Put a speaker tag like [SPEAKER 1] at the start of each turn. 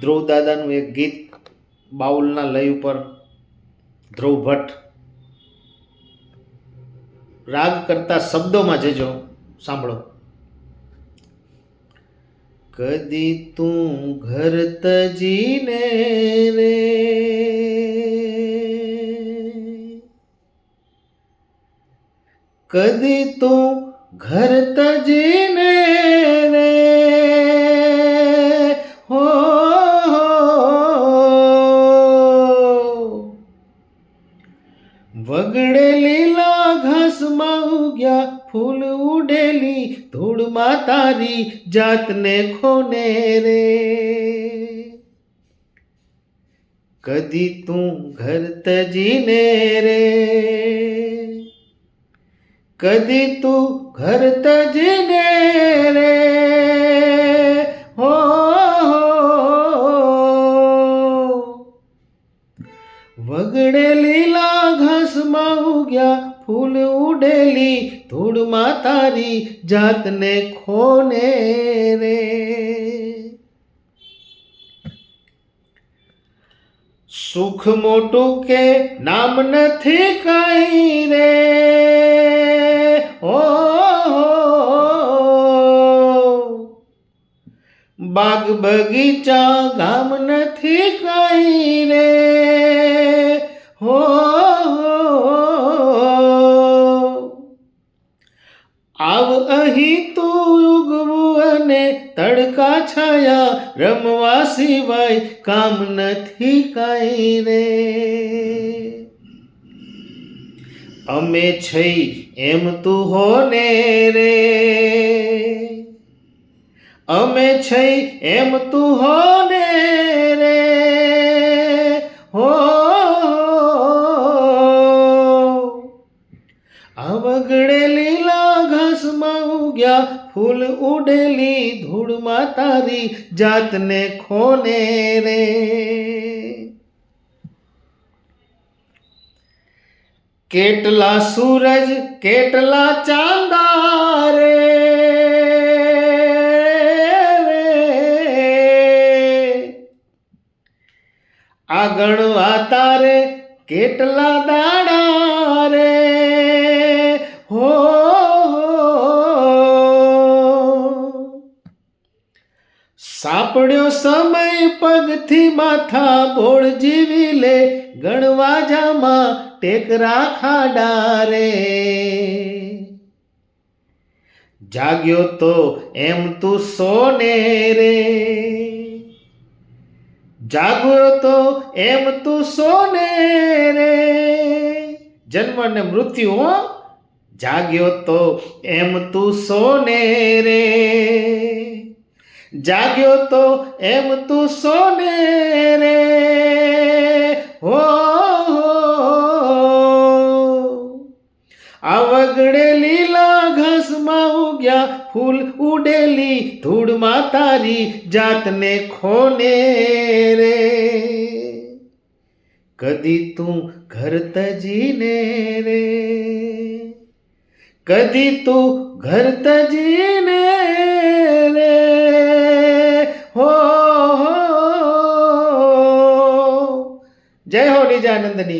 [SPEAKER 1] ધ્રુવ દાદાનું એક ગીત બાઉલના લય ઉપર, ધ્રુવ ભટ્ટ. રાગ કરતા શબ્દોમાં જજો, સાંભળો. કદી તું ઘર તજીને રે. કદી તું ઘર તજીને રે. વગડે લીલા ઘાસમાં ઉગ્યા ફૂલ ઉડેલી, ધૂળમાં તારી જાતને ખોને રે. કદી તું ઘર તજીને રે. કદી તું ઘર તજીને રે. વગડે લીલા ઘાસમાં ઉગ્યા ફૂલ ઉડેલી ધૂળમાં તારી જાતને ખોને રે સુખ મોટું કે નામ નથી કઈ રે ઓ બાગ બગીચા ગામ નથી કઈ રે આવ તો અને તડકા છાયા રમવા સિવાય કામ નથી કઈ રે. અમે છઈ એમ તું હોને રે. અમે છઈ એમ તું હોને ઘાસમાં ઉગ્યા ફૂલ ઉડેલી ધૂળમાં તારી જાતને ખોને રે કેટલા સૂરજ કેટલા ચાંદા રે આગળ વાતારે કેટલા દાડા રે હો સાપડ્યો સમય પગથી માથા ભોળ જીવી લે, ગણવાજામાં ટેકરા ખાડા રે જાગ્યો તો એમ તું સોને રે. જાગ્યો તો એમ તું સોને રે. જન્મ ને મૃત્યુ, હો. જાગ્યો તો એમ તું સોને રે. જાગ્યો તો એમ તું સોને રે. હો આવગડે લીલા ઘાસમાં ઉગ્યા ફૂલ ઉડેલી ધૂળમાં તારી જાતને ખોને રે. કદી તું ઘર તજીને રે. કદી તું ઘર તજીને വിജയാനന്ദന്